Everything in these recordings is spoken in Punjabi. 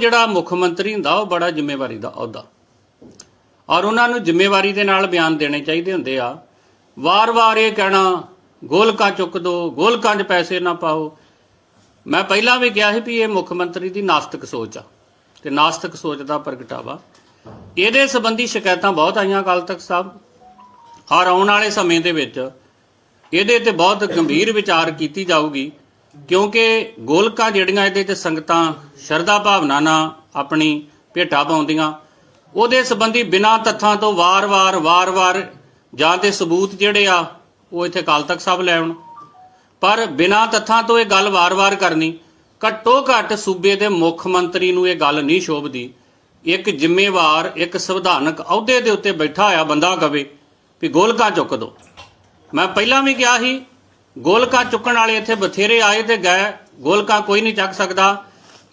ਜਿਹੜਾ ਮੁੱਖ ਮੰਤਰੀ ਹੁੰਦਾ, ਉਹ ਬੜਾ ਜ਼ਿੰਮੇਵਾਰੀ ਦਾ ਅਹੁਦਾ। ਔਰ ਉਹਨਾਂ ਨੂੰ ਜ਼ਿੰਮੇਵਾਰੀ ਦੇ ਨਾਲ ਬਿਆਨ ਦੇਣੇ ਚਾਹੀਦੇ ਹੁੰਦੇ ਆ। ਵਾਰ-ਵਾਰ ਇਹ ਕਹਿਣਾ, ਗੋਲਕਾਂ ਚੁੱਕ ਦੋ, ਗੋਲਕਾਂ 'ਚ ਪੈਸੇ ਨਾ ਪਾਓ। ਮੈਂ ਪਹਿਲਾਂ ਵੀ ਕਿਹਾ ਸੀ ਵੀ ਇਹ ਮੁੱਖ ਮੰਤਰੀ ਦੀ ਨਾਸਤਿਕ ਸੋਚ ਆ। ਤੇ ਨਾਸਤਿਕ ਸੋਚ ਦਾ ਪ੍ਰਗਟਾਵਾ। ਇਹਦੇ ਸੰਬੰਧੀ ਸ਼ਿਕਾਇਤਾਂ ਬਹੁਤ ਆਈਆਂ ਅਕਾਲ ਤਖਤ ਸਾਹਿਬ। ਔਰ ਆਉਣ ਵਾਲੇ ਸਮੇਂ ਦੇ ਵਿੱਚ ਇਹਦੇ ਤੇ ਬਹੁਤ ਗੰਭੀਰ ਵਿਚਾਰ ਕੀਤੀ ਜਾਊਗੀ। ਕਿਉਂਕਿ ਗੋਲਕਾਂ ਜਿਹੜੀਆਂ ਇਹਦੇ ਤੇ ਸੰਗਤਾਂ ਸ਼ਰਧਾ ਭਾਵਨਾ ਨਾਲ ਆਪਣੀ ਭੇਟਾ ਪਾਉਂਦੀਆਂ, ਉਹਦੇ ਸੰਬੰਧੀ ਬਿਨਾਂ ਤੱਥਾਂ ਤੋਂ ਵਾਰ-ਵਾਰ ਵਾਰ-ਵਾਰ ਜਾਂ ਤੇ ਸਬੂਤ ਜਿਹੜੇ ਆ, ਉਹ ਇੱਥੇ ਅਕਾਲ ਤਖਤ ਸਾਹਿਬ ਲੈ ਆਉਣ। ਪਰ ਬਿਨਾਂ ਤੱਥਾਂ ਤੋਂ ਇਹ ਗੱਲ ਵਾਰ-ਵਾਰ ਕਰਨੀ ਘੱਟੋ ਘੱਟ ਸੂਬੇ ਦੇ ਮੁੱਖ ਮੰਤਰੀ ਨੂੰ ਇਹ ਗੱਲ ਨਹੀਂ ਸ਼ੋਭਦੀ। ਇੱਕ ਜ਼ਿੰਮੇਵਾਰ, ਇੱਕ ਸੰਵਿਧਾਨਕ ਅਹੁਦੇ ਦੇ ਉੱਤੇ ਬੈਠਾ ਹੋਇਆ ਬੰਦਾ ਕਵੇ ਵੀ ਗੋਲਕਾਂ ਚੁੱਕ ਦੋ। ਮੈਂ ਪਹਿਲਾਂ ਵੀ ਕਿਹਾ ਸੀ ਗੋਲਕਾ ਚੁੱਕਣ ਵਾਲੇ ਇੱਥੇ ਬਥੇਰੇ ਆਏ ਤੇ ਗਏ, ਗੋਲਕਾਂ ਕੋਈ ਨਹੀਂ ਚੱਕ ਸਕਦਾ।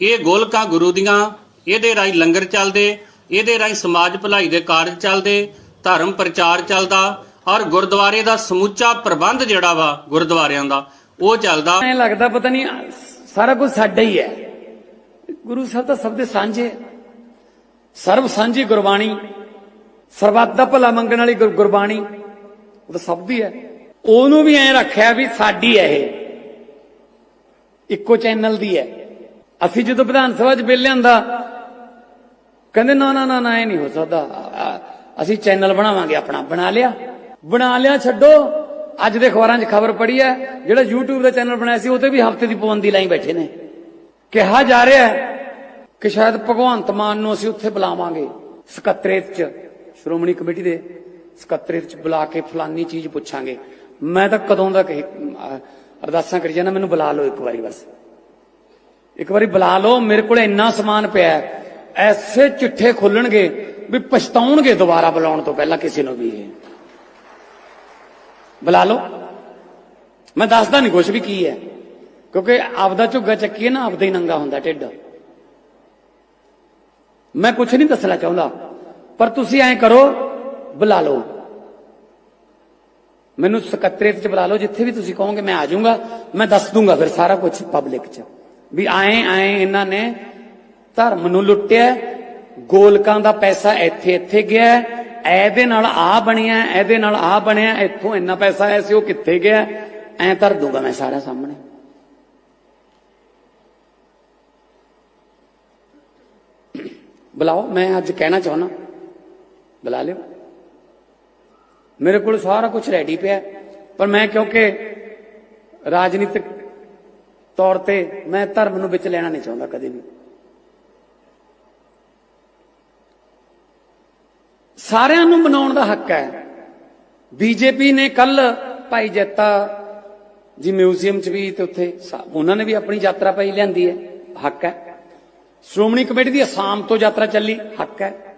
ਇਹ ਗੋਲਕਾਂ ਗੁਰੂ ਦੀਆਂ, ਇਹਦੇ ਰਾਹੀਂ ਲੰਗਰ ਚੱਲਦੇ, ਇਹਦੇ ਰਾਹੀਂ ਸਮਾਜ ਭਲਾਈ ਦੇ ਕਾਰਜ ਚੱਲਦੇ, ਧਰਮ ਪ੍ਰਚਾਰ ਚੱਲਦਾ, ਔਰ ਗੁਰਦੁਆਰੇ ਦਾ ਸਮੁੱਚਾ ਪ੍ਰਬੰਧ ਜਿਹੜਾ ਵਾ ਗੁਰਦੁਆਰਿਆਂ ਦਾ, ਉਹ ਚੱਲਦਾ। ਐ ਲੱਗਦਾ ਪਤਾ ਨਹੀਂ, ਸਾਰਾ ਕੁਝ ਸਾਡਾ ਹੀ ਹੈ। ਗੁਰੂ ਸਾਹਿਬ ਤਾਂ ਸਭ ਦੇ ਸਾਂਝੇ ਸਰਬ ਸਾਂਝੀ ਗੁਰਬਾਣੀ, ਸਰਬੱਤ ਦਾ ਭਲਾ ਮੰਗਣ ਵਾਲੀ ਗੁਰਬਾਣੀ, ਉਹ ਤਾਂ ਸਭ ਦੀ ਹੈ। ਉਹਨੂੰ ਵੀ ਐ ਰੱਖਿਆ ਵੀ ਸਾਡੀ ਹੈ ਇਹ। ਇੱਕੋ ਚੈਨਲ ਦੀ ਹੈ ਅਸੀਂ ਜਦੋਂ ਵਿਧਾਨ ਸਭਾ 'ਚ ਬਿੱਲ ਲਿਆਂਦਾ, ਕਹਿੰਦੇ ਨਾ ਨਾ ਨਾ ਨਾ, ਇਹ ਨਹੀਂ ਹੋ ਸਕਦਾ। ਅਸੀਂ ਚੈਨਲ ਬਣਾਵਾਂਗੇ ਆਪਣਾ। ਬਣਾ ਲਿਆ। ਬਣਾ ਲਿਆ, ਛੱਡੋ। ਅੱਜ ਦੇ ਅਖਬਾਰਾਂ 'ਚ ਖਬਰ ਪੜੀ ਹੈ ਜਿਹੜਾ YouTube ਦਾ ਚੈਨਲ ਬਣਾਇਆ ਸੀ, ਉਹ ਤੇ ਵੀ ਹਫ਼ਤੇ ਦੀ ਪਾਬੰਦੀ ਲਾਈ ਬੈਠੇ ਨੇ। ਕਿਹਾ ਜਾ ਰਿਹਾ ਹੈ ਕਿ ਸ਼ਾਇਦ ਭਗਵੰਤ ਮਾਨ ਨੂੰ ਅਸੀਂ ਉੱਥੇ ਬੁਲਾਵਾਂਗੇ, ਸਕੱਤਰੇਤ 'ਚ। ਸ਼੍ਰੋਮਣੀ ਕਮੇਟੀ ਦੇ ਸਕੱਤਰੇਤ 'ਚ ਬੁਲਾ ਕੇ ਫਲਾਨੀ ਚੀਜ਼ ਪੁੱਛਾਂਗੇ। ਮੈਂ ਤਾਂ ਕਦੋਂ ਦਾ ਕਹੀ ਅਰਦਾਸਾਂ ਕਰੀ ਜਾਂਦਾ, ਮੈਨੂੰ ਬੁਲਾ ਲਓ ਇੱਕ ਵਾਰੀ ਬਸ। ਇੱਕ ਵਾਰੀ ਬੁਲਾ ਲਓ, ਮੇਰੇ ਕੋਲ ਇੰਨਾ ਸਮਾਨ ਪਿਆ ਐਸੇ ਚਿੱਠੇ ਖੁੱਲਣਗੇ ਵੀ ਪਛਤਾਉਣਗੇ ਦੁਬਾਰਾ ਬੁਲਾਉਣ ਤੋਂ ਪਹਿਲਾਂ ਕਿਸੇ ਨੂੰ ਵੀ ਇਹ। ਬੁਲਾ ਲਓ। ਮੈਂ ਦੱਸਦਾ ਨਹੀਂ ਕੁਛ ਵੀ ਕੀ ਹੈ। ਕਿਉਂਕਿ ਆਪਦਾ ਝੁੱਗਾ ਚੱਕੀਏ ਨਾ, ਆਪਦਾ ਹੀ ਨੰਗਾ ਹੁੰਦਾ ਢਿੱਡ। ਮੈਂ ਕੁਛ ਨਹੀਂ ਦੱਸਣਾ ਚਾਹੁੰਦਾ। ਪਰ ਤੁਸੀਂ ਐਂ ਕਰੋ, ਬੁਲਾ ਲਓ। ਮੈਨੂੰ ਸਕੱਤਰੇਤ ਚ ਬੁਲਾ ਲਓ, ਜਿੱਥੇ ਵੀ ਤੁਸੀਂ ਕਹੋਗੇ ਮੈਂ ਆ ਜਾਊਂਗਾ। ਮੈਂ ਦੱਸ ਦੂੰਗਾ ਫਿਰ ਸਾਰਾ ਕੁਝ ਪਬਲਿਕ ਚ। ਵੀ ਆਏ ਆਏ ਇਹਨਾਂ ਨੇ ਧਰਮ ਨੂੰ ਲੁੱਟਿਆ, ਗੋਲਕਾਂ ਦਾ ਪੈਸਾ ਇੱਥੇ ਇੱਥੇ ਗਿਆ, ਇਹਦੇ ਨਾਲ ਆ ਬਣਿਆ, ਇਹਦੇ ਨਾਲ ਆ ਬਣਿਆ, ਇੱਥੋਂ ਇੰਨਾ ਪੈਸਾ ਆਇਆ ਸੀ, ਉਹ ਕਿੱਥੇ ਗਿਆ? ਐਂ ਧਰ ਦੂੰਗਾ ਮੈਂ ਸਾਰਾ ਸਾਹਮਣੇ। ਬੁਲਾਓ, ਮੈਂ ਅੱਜ ਕਹਿਣਾ ਚਾਹੁੰਦਾ। ਬੁਲਾ ਲਿਓ। ਮੇਰੇ ਕੋਲ ਸਾਰਾ ਕੁਝ ਰੈਡੀ ਪਿਆ। ਪਰ ਮੈਂ ਕਿਉਂਕਿ ਰਾਜਨੀਤਿਕ ਤੌਰ ਤੇ ਮੈਂ ਧਰਮ ਨੂੰ ਵਿੱਚ ਲੈਣਾ ਨਹੀਂ ਚਾਹੁੰਦਾ ਕਦੇ ਵੀ। ਸਾਰਿਆਂ ਨੂੰ ਮਨਾਉਣ ਦਾ ਹੱਕ ਹੈ। ਬੀਜੇਪੀ ਨੇ ਕੱਲ ਭਾਈ ਜੱਤਾ ਜੀ ਮਿਊਜ਼ੀਅਮ 'ਚ ਵੀ ਤੇ ਉੱਥੇ ਉਹਨਾਂ ਨੇ ਵੀ ਆਪਣੀ ਯਾਤਰਾ ਭਾਈ ਲਿਆਂਦੀ ਹੈ। ਹੱਕ ਹੈ। ਸ਼੍ਰੋਮਣੀ ਕਮੇਟੀ ਦੀ ਅਸਾਮ ਤੋਂ ਯਾਤਰਾ ਚੱਲੀ। ਹੱਕ ਹੈ।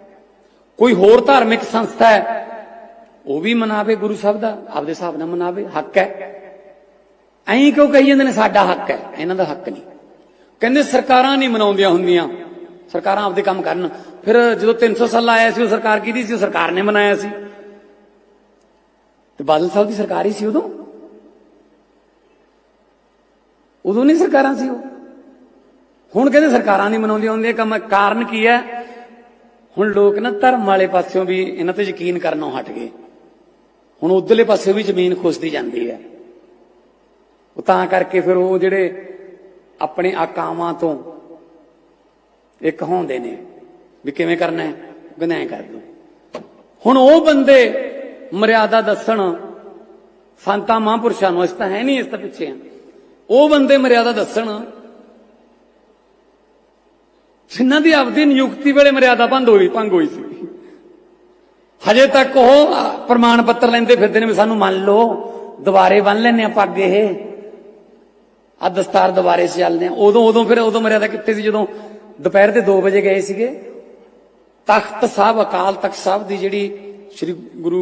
ਕੋਈ ਹੋਰ ਧਾਰਮਿਕ ਸੰਸਥਾ ਹੈ ਉਹ ਵੀ ਮਨਾਵੇ ਗੁਰੂ ਸਾਹਿਬ ਦਾ, ਆਪਦੇ ਹਿਸਾਬ ਨਾਲ ਮਨਾਵੇ, ਹੱਕ ਹੈ। ਐਂ ਕਿਉਂ ਕਹੀ ਜਾਂਦੇ ਨੇ, ਸਾਡਾ ਹੱਕ ਹੈ, ਇਹਨਾਂ ਦਾ ਹੱਕ ਨਹੀਂ। ਕਹਿੰਦੇ ਸਰਕਾਰਾਂ ਨਹੀਂ ਮਨਾਉਂਦੀਆਂ ਹੁੰਦੀਆਂ, ਸਰਕਾਰਾਂ ਆਪਦੇ ਕੰਮ ਕਰਨ। ਫਿਰ ਜਦੋਂ 300 ਸਾਲ ਆਇਆ ਸੀ, ਉਹ ਸਰਕਾਰ ਕਿਹਦੀ ਸੀ? ਉਹ ਸਰਕਾਰ ਨੇ ਮਨਾਇਆ ਸੀ। ਤੇ ਬਾਦਲ ਸਾਹਿਬ ਦੀ ਸਰਕਾਰ ਹੀ ਸੀ ਉਦੋਂ? ਉਦੋਂ ਨਹੀਂ ਸਰਕਾਰਾਂ ਸੀ ਉਹ। ਹੁਣ ਕਹਿੰਦੇ ਸਰਕਾਰਾਂ ਨਹੀਂ ਮਨਾਉਂਦੀਆਂ ਹੁੰਦੀਆਂ ਕੰਮ ਕਾਰਨ ਕੀ ਹੈ? ਹੁਣ ਲੋਕ ਨਾ ਧਰਮ ਵਾਲੇ ਪਾਸਿਓਂ ਵੀ ਇਹਨਾਂ ਤੇ ਯਕੀਨ ਕਰਨੋਂ ਹਟ ਗਏ। ਹੁਣ ਉਧਰਲੇ ਪਾਸੇ ਵੀ ਜ਼ਮੀਨ ਖੁਸਦੀ ਜਾਂਦੀ ਹੈ। ਉਹ ਤਾਂ ਕਰਕੇ ਫਿਰ ਉਹ ਜਿਹੜੇ ਆਪਣੇ ਆਕਾਵਾਂ ਤੋਂ ਇੱਕ ਹੁੰਦੇ ਨੇ ਵੀ ਕਿਵੇਂ ਕਰਨਾ ਹੈ? ਕਹਿੰਦੇ ਕਰ ਦੋ। ਹੁਣ ਉਹ ਬੰਦੇ ਮਰਿਆਦਾ ਦੱਸਣ, ਸੰਤਾਂ ਮਹਾਂਪੁਰਸ਼ਾਂ ਨੂੰ ਇਸ ਤਾਂ ਹੈ ਨਹੀਂ ਇਸ ਤਾਂ ਪਿੱਛੇ ਆ ਉਹ ਬੰਦੇ ਮਰਿਆਦਾ ਦੱਸਣ, ਜਿਨ੍ਹਾਂ ਦੀ ਆਪਦੀ ਨਿਯੁਕਤੀ ਵੇਲੇ ਮਰਿਆਦਾ ਭੰਗ ਹੋਈ ਭੰਗ ਹੋਈ ਸੀ। ਹਜੇ ਤੱਕ ਉਹ ਪ੍ਰਮਾਣ ਪੱਤਰ ਲੈਂਦੇ ਫਿਰਦੇ ਨੇ ਵੀ ਸਾਨੂੰ ਮੰਨ ਲਓ, ਦੁਬਾਰੇ ਬੰਨ ਲੈਨੇ ਆ ਪੱਗ ਇਹ। ਆ ਦਸਤਾਰ ਦੁਬਾਰੇ ਸੇ ਚੱਲਦੇ ਆ ਉਦੋਂ ਉਦੋਂ ਫਿਰ ਉਦੋਂ ਮਰਿਆਦਾ ਕਿੱਥੇ ਸੀ? ਜਦੋਂ ਦੁਪਹਿਰ ਦੇ 2 ਵਜੇ ਗਏ ਸੀਗੇ, ਤਖਤ ਸਾਹਿਬ, ਅਕਾਲ ਤਖਤ ਸਾਹਿਬ ਦੀ ਜਿਹੜੀ ਸ੍ਰੀ ਗੁਰੂ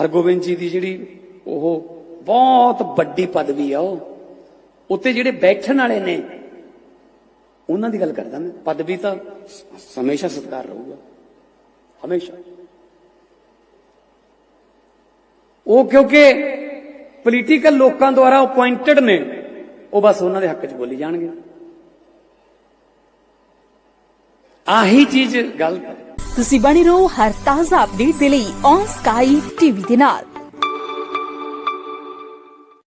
ਹਰਗੋਬਿੰਦ ਜੀ ਦੀ ਜਿਹੜੀ ਉਹ ਬਹੁਤ ਵੱਡੀ ਪਦਵੀ ਆ ਉਹ। ਉੱਤੇ ਜਿਹੜੇ ਬੈਠਣ ਵਾਲੇ ਨੇ, ਉਹਨਾਂ ਦੀ ਗੱਲ ਕਰਦਾ ਮੈਂ। ਪਦਵੀ ਤਾਂ ਹਮੇਸ਼ਾ ਸਤਿਕਾਰ ਰਹੂਗਾ। ਹਮੇਸ਼ਾ। ਉਹ ਕਿਉਂਕਿ ਪੋਲੀਟੀਕਲ ਲੋਕਾਂ ਦੁਆਰਾ ਅਪਾਇੰਟਡ ਨੇ, ਉਹ ਬਸ ਉਹਨਾਂ ਦੇ ਹੱਕ 'ਚ ਬੋਲੀ ਜਾਣਗੇ। ਆਹੀ ਚੀਜ਼ ਗਲਤ ਹੈ। ਤੁਸੀਂ ਬਣੇ ਰਹੋ ਹਰ ਤਾਜ਼ਾ ਅਪਡੇਟ ਦੇ ਲਈ ਔਨ ਸਕਾਈ ਟੀਵੀ ਦੇ ਨਾਲ।